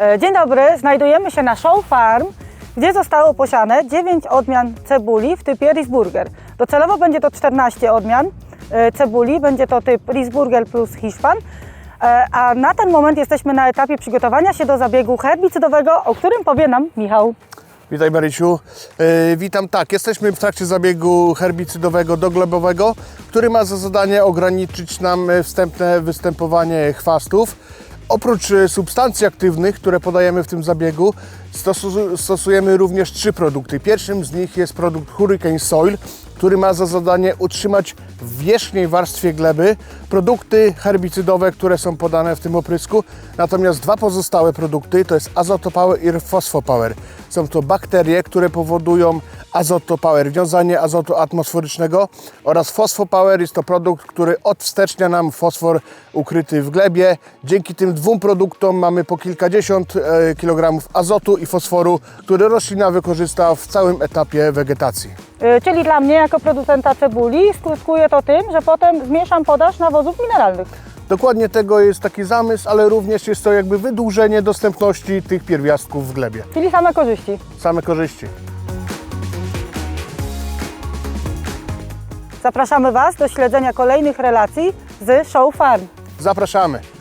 E, Dzień dobry, znajdujemy się na Show Farm, gdzie zostało posiane 9 odmian cebuli w typie Riesburger. Docelowo będzie to 14 odmian e, cebuli, będzie to typ Riesburger plus Hiszpan. E, A na ten moment jesteśmy na etapie przygotowania się do zabiegu herbicydowego, o którym powie nam Michał. Witaj Marysiu. Witam tak, jesteśmy w trakcie zabiegu herbicydowego doglebowego, który ma za zadanie ograniczyć nam wstępne występowanie chwastów. Oprócz e, substancji aktywnych, które podajemy w tym zabiegu, stosu- stosujemy również trzy produkty. Pierwszym z nich jest produkt Hurricane Soil, który ma za zadanie utrzymać w wierzchniej warstwie gleby produkty herbicydowe, które są podane w tym oprysku. Natomiast dwa pozostałe produkty to jest azotopower i fosfopower. Są to bakterie, które powodują azotopower, wiązanie azotu atmosferycznego oraz fosfopower jest to produkt, który odwstecznia nam fosfor ukryty w glebie. Dzięki tym dwóm produktom mamy po kilkadziesiąt e, kilogramów azotu i fosforu, który roślina wykorzysta w całym etapie wegetacji. E, Czyli dla mnie jako producenta cebuli skutkuje to tym, że potem zmniejszam podaż nawozów mineralnych. Dokładnie tego jest taki zamysł, ale również jest to jakby wydłużenie dostępności tych pierwiastków w glebie. Czyli same korzyści. Same korzyści. Zapraszamy Was do śledzenia kolejnych relacji z Show Farm. Zapraszamy.